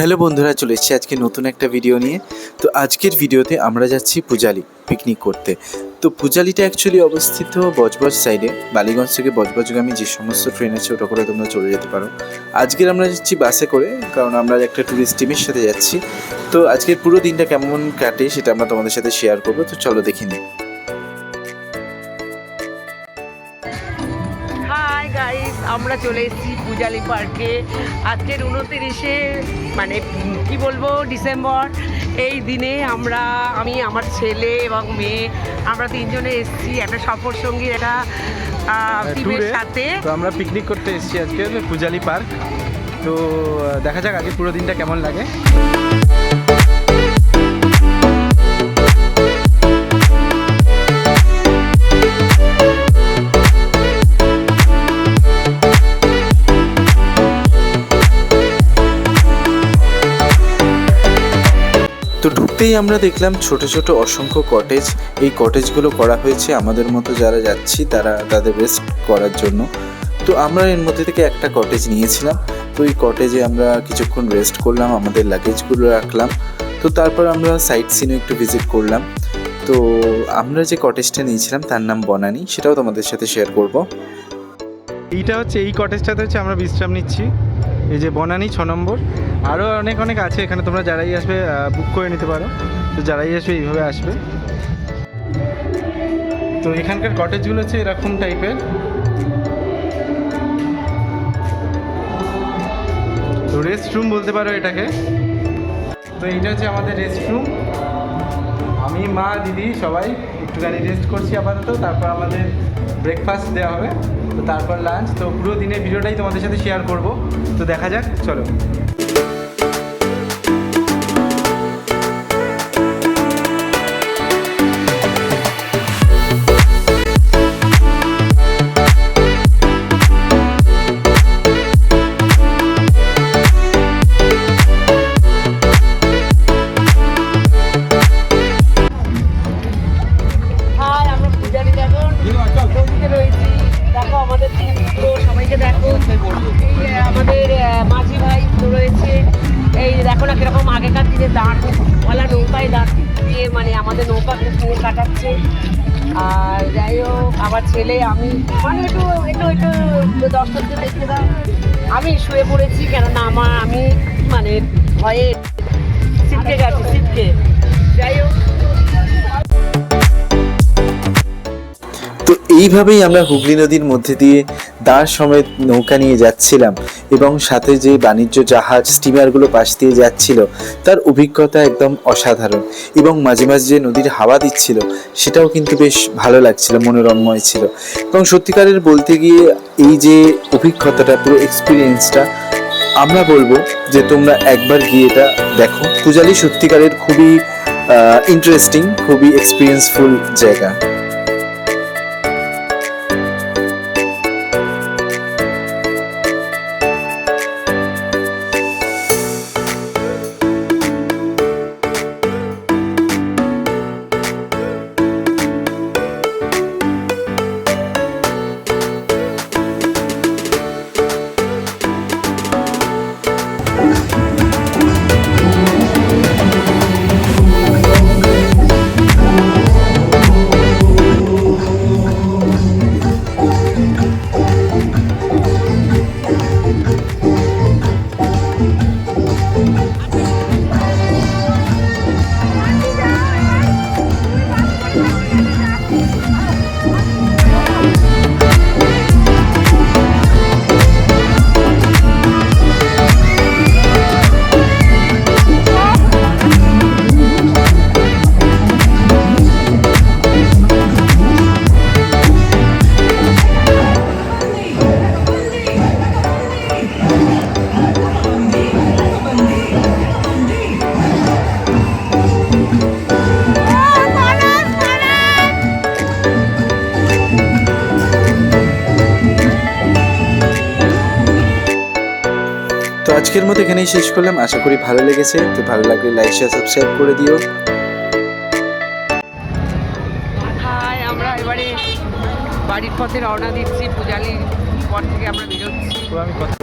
Hello বন্ধুরা, চলে এসেছি আজকে নতুন একটা ভিডিও নিয়ে। তো আজকের ভিডিওতে আমরা যাচ্ছি পূজালি পিকনিক করতে। তো পূজালিটা অ্যাকচুয়ালি অবস্থিত বজবজ সাইডে বালিগঞ্জ থেকে বজবজগামী যে সমস্ত ট্রেন আছে, ওটা করে তোমরা চলে যেতে পারো। আজকের আমরা যাচ্ছি বাসে করে, কারণ আমরা একটা ট্যুরিস্ট টিমের সাথে যাচ্ছি। তো আজকের পুরো দিনটা কেমন কাটে সেটা আমরা তোমাদের সাথে শেয়ার করব। তো চলো দেখে নিই। আমরা চলে এসেছি পূজালি পার্কে। আজকের উনতিরিশে মানে কি বলব ডিসেম্বর। এই দিনে আমরা আমি আমার ছেলে এবং মেয়ে আমরা তিনজনে এসেছি একটা সফর সঙ্গী একটা টিমের সাথে। তো আমরা পিকনিক করতে এসেছি আজকে পূজালি পার্ক। তো দেখা যাক আগে পুরো দিনটা কেমন লাগে। ঢুকতেই আমরা দেখলাম ছোট ছোট অসংখ্য কটেজ এই কটেজগুলো করা হয়েছে আমাদের মতো যারা যাচ্ছি, তারা তাদের রেস্ট করার জন্য। তো আমরা এর মধ্যে থেকে একটা কটেজ নিয়েছিলাম। তো এই কটেজে আমরা কিছুক্ষণ রেস্ট করলাম, আমাদের লাগেজগুলো রাখলাম। তো তারপর আমরা সাইট সিনও একটু ভিজিট করলাম। তো আমরা যে কটেজটা নিয়েছিলাম, তার নাম বনানি। সেটাও তোমাদের সাথে শেয়ার করব। এইটা হচ্ছে, এই কটেজটাতে হচ্ছে আমরা বিশ্রাম নিচ্ছি। এই যে বনানি ছ নম্বর। আরও অনেক অনেক আছে এখানে, তোমরা যারাই আসবে বুক করে নিতে পারো। তো যারাই আসবে, এইভাবে আসবে। তো এখানকার কটেজগুলো হচ্ছে এরকম টাইপের তো রেস্ট রুম বলতে পারো এটাকে। তো এইটা হচ্ছে আমাদের রেস্ট রুম আমি, মা, দিদি, সবাই। একটুখানি রেস্ট করছি আপাতত, তারপর আমাদের ব্রেকফাস্ট দেওয়া হবে, তো তারপর লাঞ্চ তো পুরো দিনের ভিডিওটাই তোমাদের সাথে শেয়ার করব, তো দেখা যাক, চলো। দেখো আমাদের সবাইকে দেখো আমাদের রয়েছে এই দেখো না আগেকার দিনে দাঁড় নৌকায় দিয়ে মানে আমাদের কাটাচ্ছে আর যাই হোক আমার ছেলে আমি একটু একটু দাও আমি শুয়ে পড়েছি কেননা আমার আমি মানে ভয়ে সিটকে গেছি, সিটকে। যাই হোক এইভাবেই আমরা হুগলি নদীর মধ্যে দিয়ে দাঁড় সমেত নৌকা নিয়ে যাচ্ছিলাম এবং সাথে যে বাণিজ্য জাহাজ স্টিমারগুলো পাশ দিয়ে যাচ্ছিল, তার অভিজ্ঞতা একদম অসাধারণ এবং মাঝে মাঝে যে নদীর হাওয়া দিচ্ছিল, সেটাও কিন্তু বেশ ভালো লাগছিল, মনোরমময় ছিল। এবং সত্যিকারের বলতে গিয়ে এই যে অভিজ্ঞতাটা, পুরো এক্সপিরিয়েন্সটা আমরা বলব যে তোমরা একবার গিয়ে এটা দেখো। পূজালি সত্যিকারের খুবই ইন্টারেস্টিং খুবই এক্সপিরিয়েন্সফুল জায়গা। তো আজকের মতো এখানেই শেষ করলাম। আশা করি ভালো লেগেছে। তো ভালো লাগলে লাইক শেয়ার সাবস্ক্রাইব করে দিও। আমরা এবারে বাড়ির পথে রওনা দিচ্ছি। পূজালির পর থেকে আমরা বেরোচ্ছি। আমি কথা